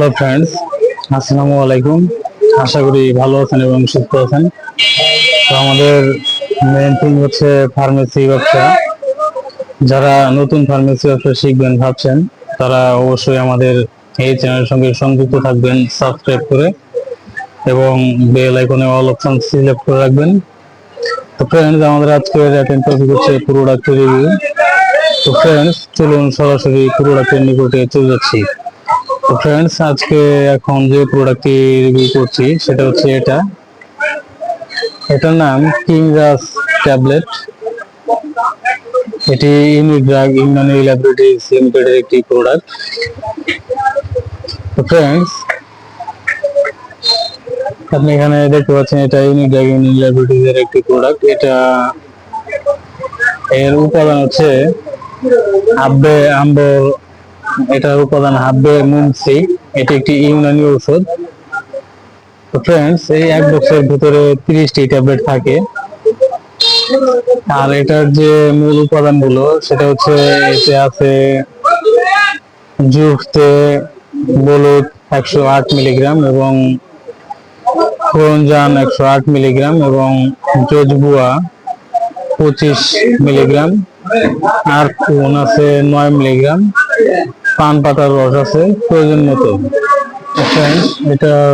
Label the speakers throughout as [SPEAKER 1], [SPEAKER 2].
[SPEAKER 1] Hello friends আসসালামু আলাইকুম। আশা করি ভালো আছেন এবং সুস্থ আছেন। তো আমাদের মেন থিং হচ্ছে ফার্মেসি ব্যবসা। যারা নতুন ফার্মেসি ব্যবসা শিখবেন ভাবছেন, তারা অবশ্যই আমাদের এই চ্যানেলের সঙ্গে সংযুক্ত থাকবেন সাবস্ক্রাইব করে এবং বেল আইকনে অল অপশন সিলেক্ট করে রাখবেন। তো ফ্রেন্ডস আমাদের আজকের অ্যাটেন্ড টপিক হচ্ছে প্রোডাক্ট রিভিউ তো ফ্রেন্ডস চলুন সরাসরি প্রোডাক্টের নিকটে চলে যাচ্ছি। তো ফ্রেন্ডস আজকে এখন যে প্রোডাক্টটি রিভিউ করছি, সেটা হচ্ছে এটা। এটার নাম কিংরাস ট্যাবলেট এটি ইউনিড্রাগ ইউনানি ল্যাবরেটরিজ লিমিটেডের একটি প্রোডাক্ট তো ফ্রেন্ডস আপনি এখানে দেখতে পাচ্ছেন, এটা ইউনিড্রাগ ইউনানি ল্যাবরেটরিজ এর একটি প্রোডাক্ট এটা এর উপাদান হচ্ছে আব্বে আম্বর এটার উপাদান হাব্বে মুমসি এটি একটি ইউনানি ঔষধ। ফ্রেন্ডস এই এক বক্সের ভিতরে তিরিশটি ট্যাবলেট থাকে। আর এটার যে মূল উপাদানগুলো সেটা হচ্ছে এতে আছে জুফতে বলুদ একশো আট মিলিগ্রাম এবং করঞ্জান একশো আট মিলিগ্রাম এবং জজবুয়া পঁচিশ মিলিগ্রাম। আর কোন আছে নয় মিলিগ্রাম। পান পাতার রস আছে, প্রয়োজন মতো। এটার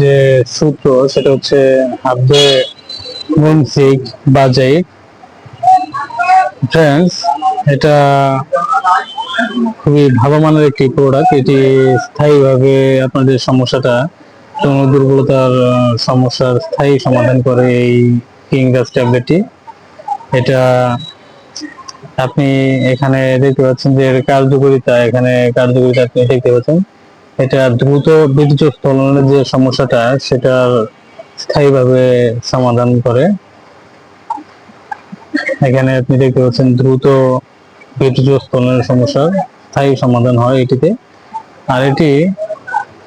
[SPEAKER 1] যে সূত্র, সেটা হচ্ছে হাব্বে মুনসিক বাজাই ফ্রেন্ডস এটা খুবই ভালো মানের একটি প্রোডাক্ট এটি স্থায়ীভাবে আপনাদের সমস্যাটা যৌন দুর্বলতার সমস্যার স্থায়ী সমাধান করে এই কিংগাস ট্যাবলেটটি এটা আপনি এখানে দেখতে পাচ্ছেন যে কার্যকারিতা, এখানে কার্যকরিতা আপনি দেখতে পাচ্ছেন। এটা দ্রুত বীর্যস্থলনের যে সমস্যাটা, সেটার স্থায়ীভাবে সমাধান করে। এখানে আপনি দেখতে পাচ্ছেন দ্রুত বীর্যস্থলনের সমস্যার স্থায়ী সমাধান হয় এটিতে। আর এটি,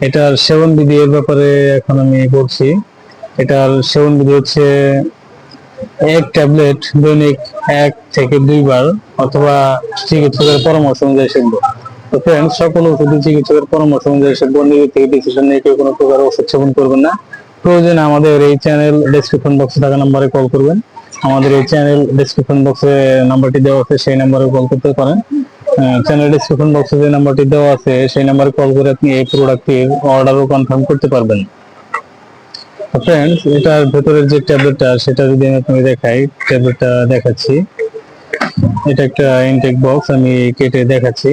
[SPEAKER 1] এটার সেবন বিধি এর ব্যাপারে এখন আমি বলছি। এটার সেবন বিধি হচ্ছে এক ট্যাবলেট দৈনিক এক থেকে দুইবার অথবা চিকিৎসকের পরামর্শ অনুযায়ী সেবন। তো ফ্রেন্ডস সকল ওষুধ চিকিৎসকের পরামর্শ অনুযায়ী সেবন, নিজে থেকে ডিসিশন নিয়ে কেউ কোনো প্রকার ওষুধ সেবন করবেন না। প্রয়োজনে আমাদের এই চ্যানেল ডেসক্রিপশন বক্সে থাকা নাম্বারে কল করবেন। আমাদের এই চ্যানেল ডেসক্রিপশন বক্সে নাম্বারটি দেওয়া আছে, সেই নাম্বারে কল করতে পারেন। চ্যানেল ডেসক্রিপশন বক্সে যে নাম্বারটি দেওয়া আছে, সেই নাম্বারে কল করে আপনি এই প্রোডাক্টের অর্ডারও কনফার্ম করতে পারবেন। ফ্রেন্ডস এটার ভেতরের যে ট্যাবলেটটা, সেটা যদি আমি আপনাকে দেখাই, ট্যাবলেটটা দেখাচ্ছি। এটা একটা ইনটেক বক্স আমি কেটে দেখাচ্ছি।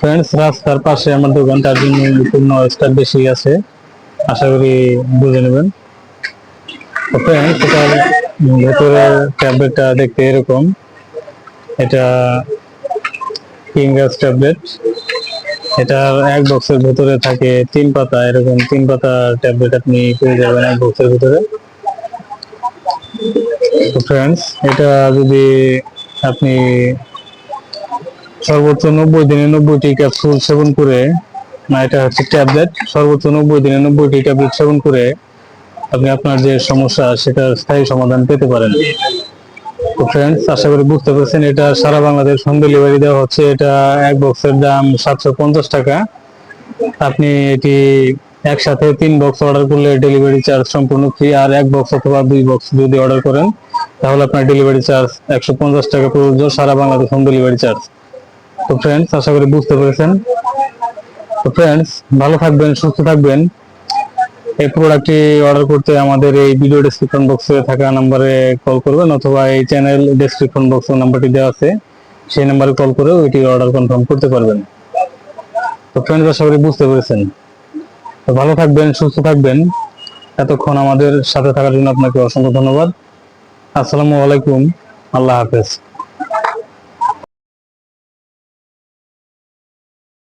[SPEAKER 1] ফ্রেন্ডস রাস্তার পাশে আমার দোকান, তার জন্য একটু নয়েজটা বেশি আছে। আশা করি বুঝে নেবেন। ফ্রেন্ডস এটার ভেতরে ট্যাবলেটটা দেখতে এরকম। এটা কিংগাস ট্যাবলেট এটার এক বক্সের ভিতরে থাকে তিন পাতা, এরকম তিন পাতা ট্যাবলেট আপনি পেয়ে যাবেন এক বক্সের ভিতরে। ফ্রেন্ডস এটা যদি আপনি সর্বোচ্চ নব্বই দিনে নব্বইটি ক্যাপসুল সেবন করে, না, এটা হচ্ছে ট্যাবলেট সর্বোচ্চ নব্বই দিনে নব্বইটি ট্যাবলেট সেবন করে আপনি আপনার যে সমস্যা, সেটার স্থায়ী সমাধান পেতে পারেন। ফ্রেন্ডস আশা করি বুঝতে পারছেন, এটা সারা বাংলাদেশ হোম ডেলিভারি দেওয়া হচ্ছে। এটা এক বক্সের দাম সাতশো পঞ্চাশ টাকা। আপনি এটি একসাথে তিন বক্স অর্ডার করলে ডেলিভারি চার্জ সম্পূর্ণ ফ্রি আর এক বক্স অথবা দুই বক্স যদি অর্ডার করেন, তাহলে আপনার ডেলিভারি চার্জ একশো পঞ্চাশ টাকা প্রযোজ্য সারা বাংলাদেশ হোম ডেলিভারি চার্জ তো ফ্রেন্ডস আশা করি বুঝতে পেরেছেন। তো ফ্রেন্ডস ভালো থাকবেন, সুস্থ থাকবেন। এই প্রোডাক্টটি অর্ডার করতে আমাদের এই ভিডিও ডেসক্রিপশন বক্সে থাকা নাম্বারে কল করবেন অথবা এই চ্যানেল ডেসক্রিপশন বক্সে নাম্বারটি দেওয়া আছে, সেই নাম্বারে কল করে ওইটি অর্ডার কনফার্ম করতে পারবেন। তো ফ্রেন্ডস আশা করি বুঝতে পেরেছেন। তো ভালো থাকবেন, সুস্থ থাকবেন। এতক্ষণ আমাদের সাথে থাকার জন্য আপনাকে অসংখ্য ধন্যবাদ। আসসালামু আলাইকুম। আল্লাহ হাফেজ।